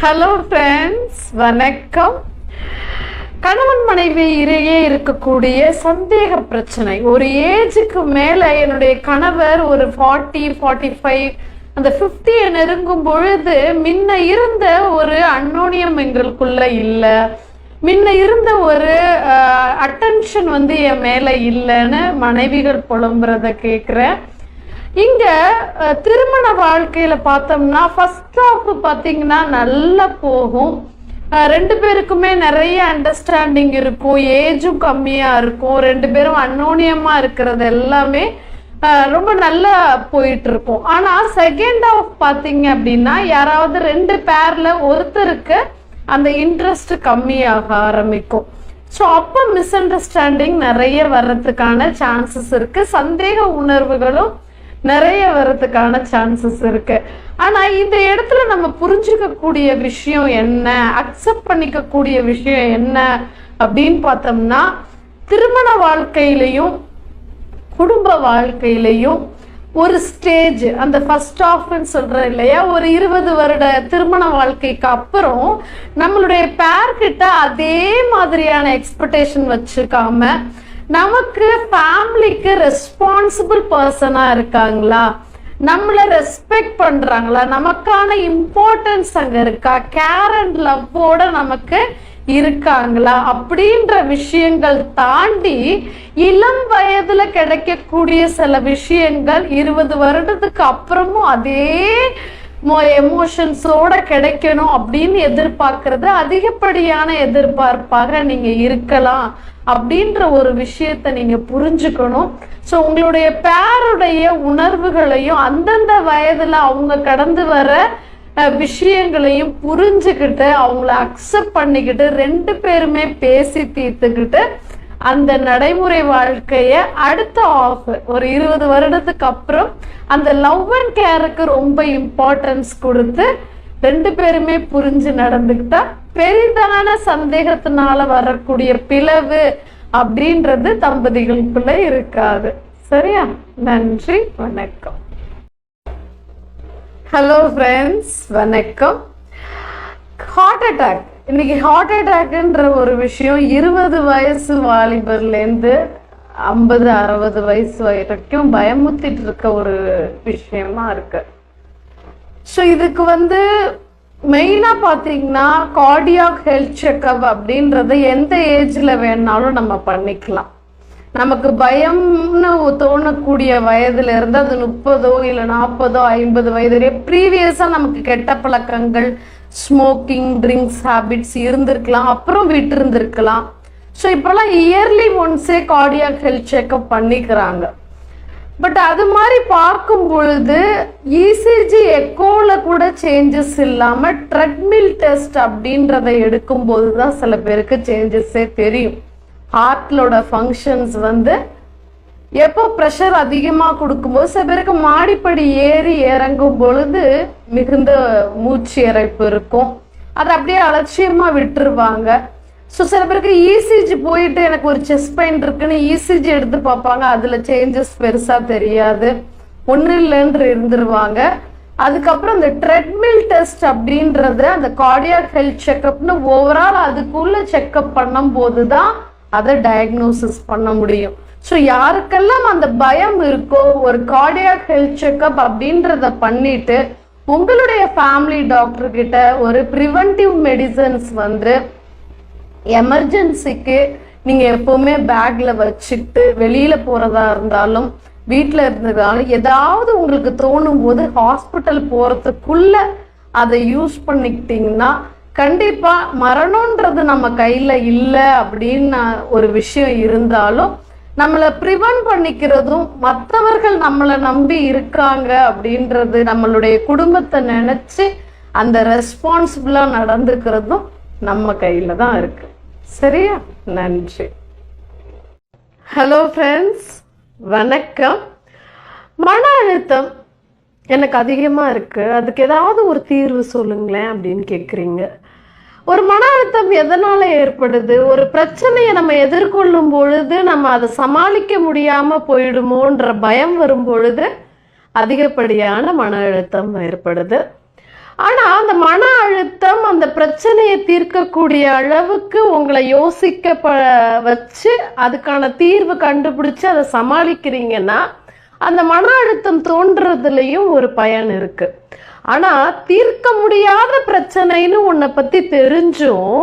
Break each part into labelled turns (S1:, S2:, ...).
S1: Hello friends வணக்கம். கணவன் மனைவி இடையே இருக்கக்கூடிய சந்தேக பிரச்சனை. ஒரு ஏஜுக்கு மேல என்னுடைய கணவர் ஒரு ஃபார்ட்டி ஃபார்ட்டி ஃபைவ் அந்த ஃபிஃப்டியை நெருங்கும் பொழுது முன்ன இருந்த ஒரு அன்னோனியம் எங்களுக்குள்ள இல்லை. முன்ன இருந்த ஒரு அட்டென்ஷன் வந்து என் மேல இல்லைன்னு மனைவிகள் புலம்புறத கேட்குறேன் இங்க திருமண வாழ்க்கையில பார்த்தோம்னா ஃபர்ஸ்ட் ஆஃப் பாத்தீங்கன்னா நல்லா போகும். ரெண்டு பேருக்குமே நிறைய அண்டர்ஸ்டாண்டிங் இருக்கும். ஏஜும் கம்மியா இருக்கும். ரெண்டு பேரும் அன்னோனியமா இருக்கிறது எல்லாமே ரொம்ப நல்லா போயிட்டு இருக்கும் ஆனா செகண்ட் ஆஃப் பாத்தீங்க அப்படின்னா யாராவது ரெண்டு பேர்ல ஒருத்தருக்கு அந்த இன்ட்ரெஸ்ட் கம்மியாக ஆரம்பிக்கும். ஸோ அப்போ மிஸ் அண்டர்ஸ்டாண்டிங் நிறைய வர்றதுக்கான சான்சஸ் இருக்கு. சந்தேக உணர்வுகளும் நிறைய வர்றதுக்கான சான்சஸ் இருக்கு. ஆனா இந்த இடத்துல நம்ம புரிஞ்சுக்க கூடிய விஷயம் என்ன? அக்செப்ட் பண்ணிக்க கூடிய விஷயம் என்ன அப்படின்னு பார்த்தோம்னா திருமண வாழ்க்கையிலையும் குடும்ப வாழ்க்கையிலையும் ஒரு ஸ்டேஜ் அந்த ஃபர்ஸ்ட் ஆஃப்னு சொல்கிறேன் இல்லையா? ஒரு இருபது வருட திருமண வாழ்க்கைக்கு அப்புறம் நம்மளுடைய பேர்கிட்ட அதே மாதிரியான எக்ஸ்பெக்டேஷன் வச்சுக்காம நமக்கு ஃபேமிலிக்கு ரெஸ்பான்சிபிள் பர்சனா இருக்காங்களா? நம்மளை ரெஸ்பெக்ட் பண்றாங்களா? நமக்கான இம்பார்ட்டன்ஸ் அங்க இருக்கா? கேர் அண்ட் லவ்வோட நமக்கு இருக்காங்களா? அப்படின்ற விஷயங்கள் தாண்டி இளம் வயதுல கிடைக்கக்கூடிய சில விஷயங்கள் இருபது வருடத்துக்கு அப்புறமும் அதே எமோஷன்ஸோட கிடைக்கணும் அப்படின்னு எதிர்பார்க்கறது அதிகப்படியான எதிர்பார்ப்பாக நீங்க இருக்கலாம் அப்படின்ற ஒரு விஷயத்தை நீங்க புரிஞ்சுக்கணும். ஸோ உங்களுடைய பேருடைய உணர்வுகளையும் அந்தந்த வயதுல அவங்க கடந்து வர விஷயங்களையும் புரிஞ்சுக்கிட்டு அவங்கள அக்செப்ட் பண்ணிக்கிட்டு ரெண்டு பேருமே பேசி தீர்த்துக்கிட்டு அந்த நடைமுறை வாழ்க்கைய அடுத்த ஆஃப் ஒரு இருபது வருடத்துக்கு அப்புறம் அந்த லவ் அண்ட் கேருக்கு ரொம்ப இம்பார்ட்டன்ஸ் கொடுத்து ரெண்டு பேருமே புரிஞ்சு நடந்துக்கிட்டா பெரிதான சந்தேகத்தினால வரக்கூடிய பிளவு அப்படின்றது தம்பதிகளுக்குள்ள இருக்காது. சரியா? நன்றி வணக்கம். ஹலோ ஃப்ரெண்ட்ஸ் வணக்கம். ஹார்ட் அட்டாக் இன்னைக்கு ஹார்ட் அட்டாக்ன்ற ஒரு விஷயம் இருபது வயசு வாலிபர்லேருந்து ஐம்பது அறுபது வயசு வரைக்கும் பயமுத்திட்டு இருக்க ஒரு விஷயமா இருக்கு. ஸோ இதுக்கு வந்து மெயினாக பார்த்தீங்கன்னா கார்டியாக் ஹெல்த் செக்கப் அப்படின்றத எந்த ஏஜில் வேணாலும் நம்ம பண்ணிக்கலாம். நமக்கு பயம்னு தோணக்கூடிய வயதுல இருந்து அது முப்பதோ இல்லை நாற்பதோ ஐம்பது வயது ப்ரீவியஸாக நமக்கு கெட்ட பழக்கங்கள் ஸ்மோக்கிங் ட்ரிங்க்ஸ் ஹேபிட்ஸ் இருந்திருக்கலாம் அப்புறம் விட்டு இருந்திருக்கலாம் ஸோ இப்போல்லாம் இயர்லி ஒன்ஸே கார்டியாக் ஹெல்த் செக்அப் பண்ணிக்கிறாங்க. பட் அது மாதிரி பார்க்கும் பொழுது இசிஜி எக்கோவில் கூட சேஞ்சஸ் இல்லாமல் ட்ரெட்மில் டெஸ்ட் அப்படின்றத எடுக்கும்போது தான் சில பேருக்கு சேஞ்சஸே தெரியும். ஹார்ட்லோட ஃபங்க்ஷன்ஸ் வந்து எப்போ ப்ரெஷர் அதிகமாக கொடுக்கும்போது சில பேருக்கு மாடிப்படி ஏறி இறங்கும் பொழுது மிகுந்த மூச்சு இறைப்பு இருக்கும். அதை அப்படியே அலட்சியமாக விட்டுருவாங்க. ஸோ சில பேருக்கு இசிஜி போயிட்டு எனக்கு ஒரு செஸ்ட் பெயின் இருக்குன்னு இசிஜி எடுத்து பார்ப்பாங்க. அதில் சேஞ்சஸ் பெருசாக தெரியாது. ஒன்றும் இல்லைன்று இருந்துருவாங்க. அதுக்கப்புறம் இந்த ட்ரெட்மில் டெஸ்ட் அப்படின்றத அந்த கார்டியாக் ஹெல்த் செக்கப்னு ஓவரால் அதுக்குள்ள செக்கப் பண்ணும்போது தான் அதை டயக்னோசிஸ் பண்ண முடியும். ஸோ யாருக்கெல்லாம் அந்த பயம் இருக்கோ ஒரு கார்டியாக் ஹெல்த் செக்கப் அப்படின்றத பண்ணிட்டு உங்களுடைய ஃபேமிலி டாக்டர் கிட்ட ஒரு ப்ரிவென்டிவ் மெடிசன்ஸ் வந்து எமர்ஜென்சிக்கு நீங்கள் எப்போவுமே பேக்கில் வச்சுக்கிட்டு வெளியில் போகிறதா இருந்தாலும் வீட்டில் இருந்ததாலும் ஏதாவது உங்களுக்கு தோணும் போது ஹாஸ்பிட்டல் போகிறதுக்குள்ள அதை யூஸ் பண்ணிக்கிட்டிங்கன்னா கண்டிப்பாக மரணன்றது நம்ம கையில் இல்லை அப்படின்னு ஒரு விஷயம் இருந்தாலும் நம்மளை ப்ரிவென்ட் பண்ணிக்கிறதும் மற்றவர்கள் நம்மளை நம்பி இருக்காங்க அப்படின்றது நம்மளுடைய குடும்பத்தை நினச்சி அந்த ரெஸ்பான்சிபிளாக நடந்துக்கிறதும் நம்ம கையில் தான் இருக்கு. சரியா? நன்றி. ஹலோ ஃப்ரெண்ட்ஸ் வணக்கம். மன அழுத்தம் எனக்கு அதிகமாக இருக்குது அதுக்கு ஏதாவது ஒரு தீர்வு சொல்லுங்களேன் அப்படின்னு கேட்குறீங்க ஒரு மன அழுத்தம் எதனால ஏற்படுது? ஒரு பிரச்சனையை நம்ம எதிர்கொள்ளும் பொழுது நம்ம அதை சமாளிக்க முடியாம போயிடுமோன்ற பயம் வரும் பொழுது அதிகப்படியான மன அழுத்தம் ஏற்படுது. ஆனா அந்த மன அழுத்தம் அந்த பிரச்சனையை தீர்க்கக்கூடிய அளவுக்கு உங்களை யோசிக்க ப- வச்சு அதுக்கான தீர்வு கண்டுபிடிச்சு அதை சமாளிக்கிறீங்கன்னா அந்த மன அழுத்தம் தோன்றதுலயும் ஒரு பயன் இருக்கு. ஆனா தீர்க்க முடியாத பிரச்சனைன்னு உன்னை பத்தி தெரிஞ்சும்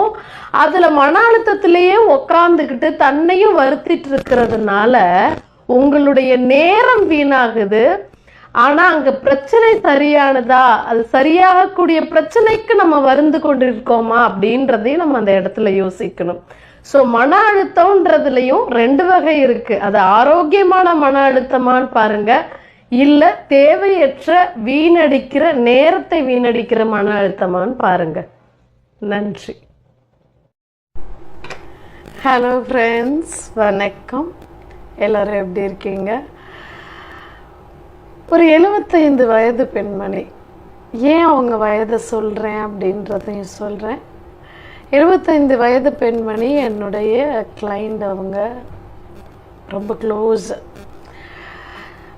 S1: அதுல மன அழுத்தத்திலேயே உக்காந்துக்கிட்டு தன்னையும் வருத்திட்டு இருக்கிறதுனால உங்களுடைய நேரம் வீணாகுது. ஆனா அங்க பிரச்சனை சரியானதா? அது சரியாகக்கூடிய பிரச்சனைக்கு நம்ம வருந்து கொண்டிருக்கோமா? அப்படின்றதையும் நம்ம அந்த இடத்துல யோசிக்கணும். ஸோ மன அழுத்தம்ன்றதுலையும் ரெண்டு வகை இருக்கு. அது ஆரோக்கியமான மன அழுத்தமான்னு பாருங்க. இல்ல தேவையற்ற வீணடிக்கிற நேரத்தை வீணடிக்கிற மன அழுத்தமான்னு பாருங்க. நன்றி. ஹலோ ஃப்ரெண்ட்ஸ் வணக்கம். எல்லாரும் எப்படி இருக்கீங்க? ஒரு எழுபத்தைந்து வயது பெண்மணி. ஏன் அவங்க வயதை சொல்கிறேன் அப்படின்றதையும் சொல்கிறேன் எழுபத்தைந்து வயது பெண்மணி என்னுடைய கிளைண்ட் அவங்க. ரொம்ப க்ளோஸ்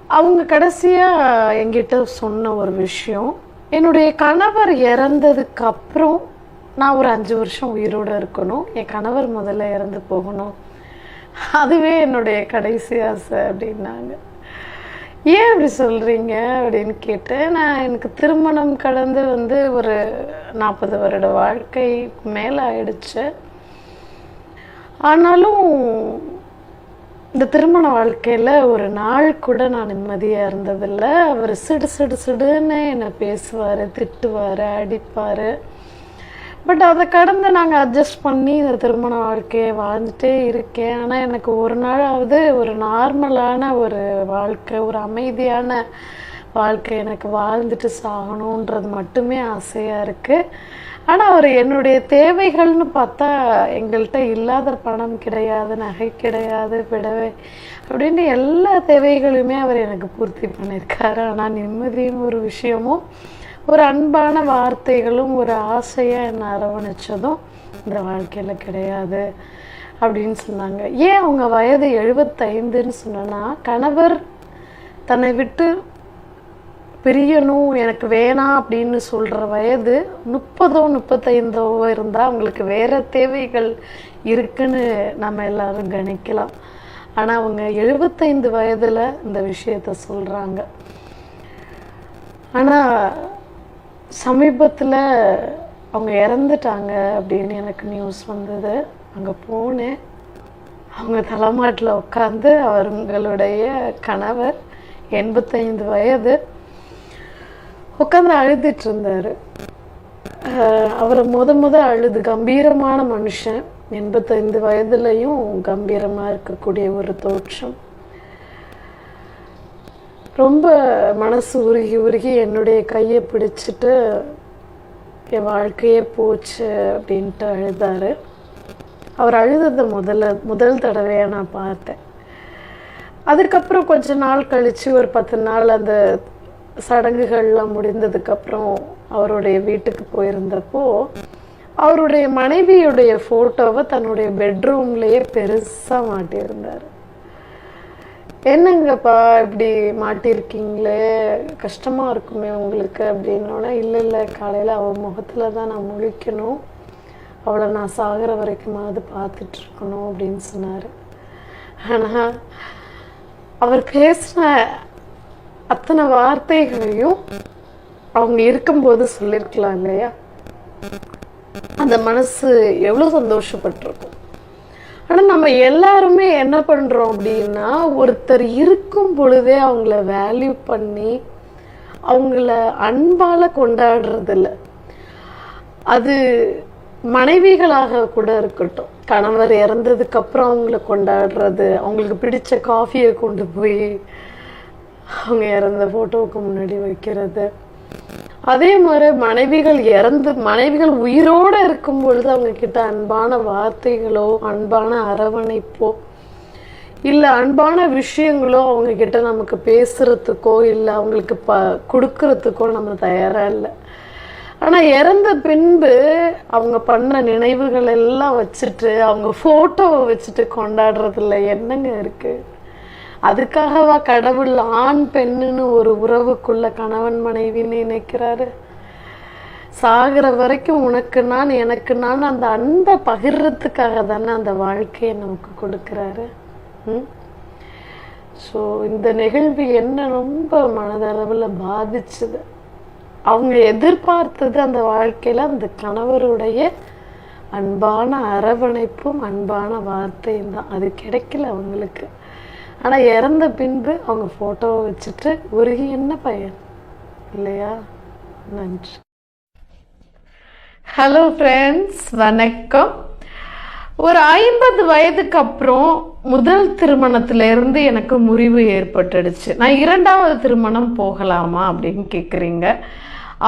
S1: அவங்க கடைசியாக என்கிட்ட சொன்ன ஒரு விஷயம் என்னுடைய கணவர் இறந்ததுக்கு அப்புறம் நான் ஒரு அஞ்சு வருஷம் உயிரோடு இருக்கணும். என் கணவர் முதல்ல இறந்து போகணும். அதுவே என்னுடைய கடைசி ஆசை அப்படின்னாங்க. ஏன் அப்படி சொல்கிறீங்க அப்படின்னு கேட்டேன். நான் எனக்கு திருமணம் கடந்து வந்து ஒரு நாற்பது வருட வாழ்க்கை மேலே ஆயிடுச்சு. ஆனாலும் இந்த திருமண வாழ்க்கையில் ஒரு நாள் கூட நான் நிம்மதியாக இருந்ததில்லை. அவர் சிடு சிடு சிடுன்னு என்னை பேசுவார் திட்டுவார் அடிப்பார். பட் அதை கடந்து நாங்கள் அட்ஜஸ்ட் பண்ணி இந்த திருமண வாழ்க்கையை வாழ்ந்துட்டே இருக்கேன். ஆனால் எனக்கு ஒரு நாளாவது ஒரு நார்மலான ஒரு வாழ்க்கை ஒரு அமைதியான வாழ்க்கை எனக்கு வாழ்ந்துட்டு சாகணுன்றது மட்டுமே ஆசையாக இருக்குது ஆனால் அவர் என்னுடைய தேவைகள்னு பார்த்தா எங்கள்கிட்ட இல்லாத பணம் கிடையாது நகை கிடையாது விடவே அப்படின்னு எல்லா தேவைகளுமே அவர் எனக்கு பூர்த்தி பண்ணியிருக்காரு. ஆனால் நிம்மதியும் ஒரு விஷயமும் ஒரு அன்பான வார்த்தைகளும் ஒரு ஆசையாக என்னை அரவணைச்சதும் இந்த வாழ்க்கையில் கிடையாது அப்படின்னு சொன்னாங்க. ஏன் அவங்க வயது எழுபத்தைந்துன்னு சொன்னேன்னா கணவர் தன்னை விட்டு பிரியணும் எனக்கு வேணாம் அப்படின்னு சொல்கிற வயது முப்பதோ முப்பத்தைந்தோ இருந்தால் அவங்களுக்கு வேறு தேவைகள் இருக்குன்னு நம்ம எல்லோரும் கணிக்கலாம். ஆனால் அவங்க எழுபத்தைந்து வயதில் இந்த விஷயத்த சொல்கிறாங்க ஆனால் சமீபத்தில் அவங்க இறந்துட்டாங்க அப்படின்னு எனக்கு நியூஸ் வந்தது. அங்கே போனேன். அவங்க தலைமாட்டில் உட்காந்து அவங்களுடைய கணவர் எண்பத்தைந்து வயது. உட்காந்து அழுதுட்டு இருந்தார் அவரை முத முத அழுது கம்பீரமான மனுஷன் எண்பத்தைந்து வயதுலையும் கம்பீரமாக இருக்கக்கூடிய ஒரு தோற்றம். ரொம்ப மனசு உருகி உருகி என்னுடைய கையை பிடிச்சிட்டு என் வாழ்க்கையே போச்சு அப்படின்ட்டு அழுதாரு. அவர் அழுததை முதல்ல முதல் தடவையாக நான் பார்த்தேன். அதுக்கப்புறம் கொஞ்ச நாள் கழித்து ஒரு பத்து நாள் அந்த சடங்குகள்லாம் முடிந்ததுக்கப்புறம் அவருடைய வீட்டுக்கு போயிருந்தப்போ அவருடைய மனைவியுடைய ஃபோட்டோவை தன்னுடைய பெட்ரூம்லேயே பெருசாக மாட்டியிருந்தார். என்னங்கப்பா இப்படி மாட்டியிருக்கீங்களே கஷ்டமாக இருக்குமே உங்களுக்கு? அப்படின்னோடனே இல்லை இல்லை காலையில் அவள் முகத்தில் தான் நான் முழிக்கணும். அவளை நான் சாகிற வரைக்குமாவது பார்த்துட்ருக்கணும் அப்படின்னு சொன்னார். ஆனால் அவர் பேசின அத்தனை வார்த்தைகளையும் அவங்க இருக்கும்போது சொல்லியிருக்கலாம் இல்லையா? அந்த மனசு எவ்வளோ சந்தோஷப்பட்டிருக்கும். ஆனால் நம்ம எல்லாருமே என்ன பண்ணுறோம் அப்படின்னா ஒருத்தர் இருக்கும் பொழுதே அவங்கள வேல்யூ பண்ணி அவங்கள அன்பால் கொண்டாடுறதில்ல. அது மனைவிகளாக கூட இருக்கட்டும். கணவர் இறந்ததுக்கப்புறம் அவங்கள கொண்டாடுறது அவங்களுக்கு பிடிச்ச காஃபியை கொண்டு போய் அவங்க இறந்த ஃபோட்டோவுக்கு முன்னாடி வைக்கிறது. அதே மாதிரி மனைவிகள் இறந்து மனைவிகள் உயிரோடு இருக்கும் பொழுது அவங்க கிட்ட அன்பான வார்த்தைகளோ அன்பான அரவணைப்போ இல்லை அன்பான விஷயங்களோ அவங்க கிட்ட நமக்கு பேசுறதுக்கோ இல்லை அவங்களுக்கு ப கொடுக்கறதுக்கோ நம்ம தயாராக இல்லை. ஆனால் இறந்த பின்பு அவங்க பண்ண நினைவுகள் எல்லாம் வச்சுட்டு அவங்க ஃபோட்டோவை வச்சுட்டு கொண்டாடுறதுல என்னங்க இருக்குது அதுக்காகவா கடவுள் ஆண் பெண்ணுன்னு ஒரு உறவுக்குள்ள கணவன் மனைவின்னு நினைக்கிறாரு சாகிற வரைக்கும் உனக்கு நான் எனக்கு நான் அந்த அன்பை பகிர்றதுக்காக தானே அந்த வாழ்க்கையை நமக்கு கொடுக்குறாரு. ஸோ இந்த நிகழ்வு என்ன ரொம்ப மனதளவில் பாதிச்சுது. அவங்க எதிர்பார்த்தது அந்த வாழ்க்கையில் அந்த கணவருடைய அன்பான அரவணைப்பும் அன்பான வார்த்தையும் தான். அது கிடைக்கல அவங்களுக்கு. ஆனால் இறந்த பின்பு அவங்க ஃபோட்டோவை வச்சுட்டு ஒரு என்ன பையன்? இல்லையா? நன்றி. ஹலோ ஃப்ரெண்ட்ஸ் வணக்கம். ஒரு ஐம்பது வயதுக்கு அப்புறம் முதல் திருமணத்திலேருந்து எனக்கு முறிவு ஏற்பட்டுடுச்சு. நான் இரண்டாவது திருமணம் போகலாமா அப்படின்னு கேட்குறீங்க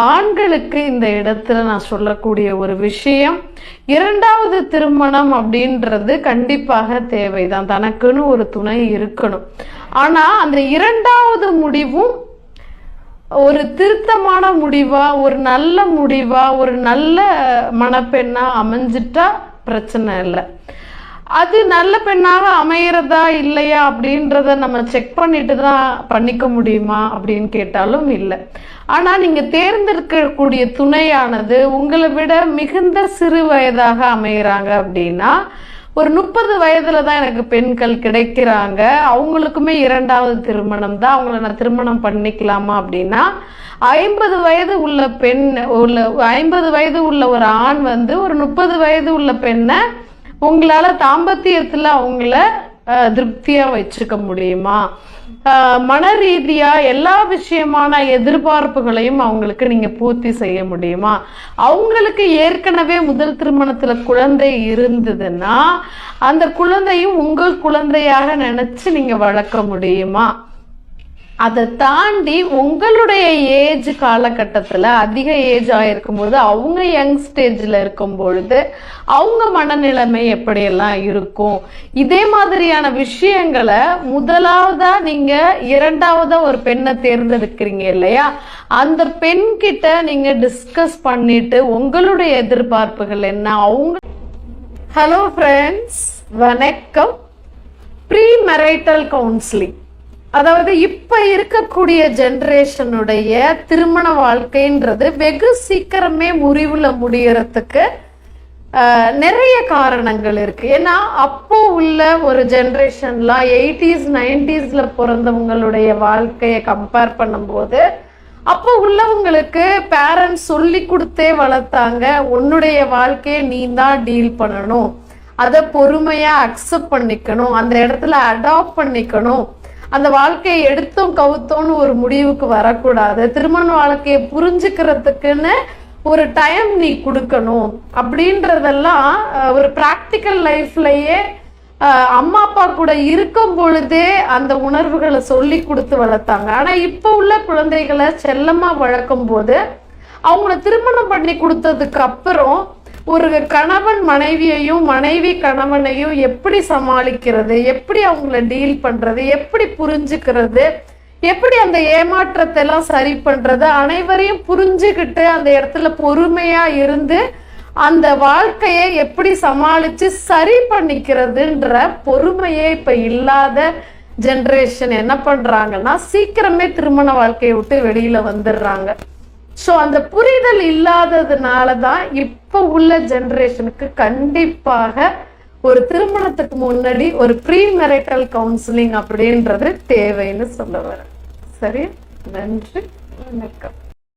S1: ஆண்களுக்கு இந்த இடத்துல நான் சொல்லக்கூடிய ஒரு விஷயம் இரண்டாவது திருமணம் அப்படின்றது கண்டிப்பாக தேவைதான். தனக்குன்னு ஒரு துணை இருக்கணும். ஆனா அந்த இரண்டாவது முடிவும் ஒரு திருத்தமான முடிவா ஒரு நல்ல முடிவா ஒரு நல்ல மணப்பெண்ணா அமைஞ்சிட்டா பிரச்சனை இல்லை. அது நல்ல பெண்ணாக அமையிறதா இல்லையா அப்படின்றத நம்ம செக் பண்ணிட்டு தான் பண்ணிக்க முடியுமா அப்படின்னு கேட்டாலும் இல்லை. ஆனால் நீங்கள் தேர்ந்தெடுக்கக்கூடிய துணையானது உங்களை விட மிகுந்த சிறு வயதாக அமையிறாங்க அப்படின்னா ஒரு முப்பது வயதுல தான் எனக்கு பெண்கள் கிடைக்கிறாங்க. அவங்களுக்குமே இரண்டாவது திருமணம் தான் அவங்கள நான் திருமணம் பண்ணிக்கலாமா அப்படின்னா ஐம்பது வயது உள்ள பெண் உள்ள ஐம்பது வயது உள்ள ஒரு ஆண் வந்து ஒரு முப்பது வயது உள்ள பெண்ணை உங்களால தாம்பத்தியத்துல அவங்கள திருப்தியா வச்சுக்க முடியுமா? மன ரீதியா எல்லா விஷயமான எதிர்பார்ப்புகளையும் அவங்களுக்கு நீங்க பூர்த்தி செய்ய முடியுமா? அவங்களுக்கு ஏற்கனவே முதல் திருமணத்துல குழந்தை இருந்ததுன்னா அந்த குழந்தையும் உங்கள் குழந்தையாக நினைச்சு நீங்க வளர்க்க முடியுமா? அதை தாண்டி உங்களுடைய ஏஜ் காலகட்டத்தில் அதிக ஏஜ் ஆயிருக்கும்போது அவங்க யங் ஸ்டேஜில் இருக்கும் பொழுது அவங்க மனநிலைமை எப்படியெல்லாம் இருக்கும்? இதே மாதிரியான விஷயங்களை முதலாவதாக நீங்கள் இரண்டாவதாக ஒரு பெண்ணை தேர்ந்தெடுக்கிறீங்க இல்லையா? அந்த பெண்கிட்ட நீங்கள் டிஸ்கஸ் பண்ணிட்டு உங்களுடைய எதிர்பார்ப்புகள் என்ன? அவங்க ஹலோ ஃப்ரெண்ட்ஸ் வணக்கம். ப்ரீ மெரைட்டல் கவுன்சிலிங் அதாவது இப்ப இருக்கக்கூடிய ஜென்ரேஷனுடைய திருமண வாழ்க்கைன்றது வெகு சீக்கிரமே முறிவுல முடியறதுக்கு நிறைய காரணங்கள் இருக்கு. ஏன்னா அப்போ உள்ள ஒரு ஜென்ரேஷன்லாம் எயிட்டிஸ் நைன்டிஸ்ல பிறந்தவங்களுடைய வாழ்க்கையை கம்பேர் பண்ணும்போது அப்போ உள்ளவங்களுக்கு பேரண்ட்ஸ் சொல்லி கொடுத்தே வளர்த்தாங்க உன்னுடைய வாழ்க்கையை நீ தான் டீல் பண்ணணும். அதை பொறுமையா அக்செப்ட் பண்ணிக்கணும். அந்த இடத்துல அடாப்ட் பண்ணிக்கணும். அந்த வாழ்க்கையை எடுத்தோம் கவுத்தோன்னு ஒரு முடிவுக்கு வரக்கூடாது. திருமண வாழ்க்கையை புரிஞ்சுக்கிறதுக்குன்னு ஒரு டைம் நீ கொடுக்கணும். அப்படின்றதெல்லாம் ஒரு ப்ராக்டிக்கல் லைஃப்லயே அம்மா அப்பா கூட இருக்கும் பொழுதே அந்த உணர்வுகளை சொல்லி கொடுத்து வளர்த்தாங்க. ஆனா இப்ப உள்ள குழந்தைகளை செல்லமா வளர்க்கும் போது அவங்கள திருமணம் பண்ணி கொடுத்ததுக்கு அப்புறம் ஒரு கணவன் மனைவியையும் மனைவி கணவனையும் எப்படி சமாளிக்கிறது? எப்படி அவங்கள டீல் பண்றது? எப்படி புரிஞ்சுக்கிறது? எப்படி அந்த ஏமாற்றத்தை எல்லாம் சரி பண்றது? அனைவரையும் புரிஞ்சுக்கிட்டு அந்த இடத்துல பொறுமையா இருந்து அந்த வாழ்க்கையை எப்படி சமாளிச்சு சரி பண்ணிக்கிறதுன்ற பொறுமையே இப்ப இல்லாத ஜென்ரேஷன் என்ன பண்றாங்கன்னா சீக்கிரமே திருமண வாழ்க்கையை விட்டு வெளியில வந்துடுறாங்க. ஸோ அந்த புரிதல் இல்லாததுனால தான் இப்போ உள்ள ஜெனரேஷனுக்கு கண்டிப்பாக ஒரு திருமணத்துக்கு முன்னாடி ஒரு ப்ரீ மெரிட்டல் கவுன்சிலிங் அப்படின்றது தேவைன்னு சொல்ல வரேன். சரி நன்றி. வணக்கம்.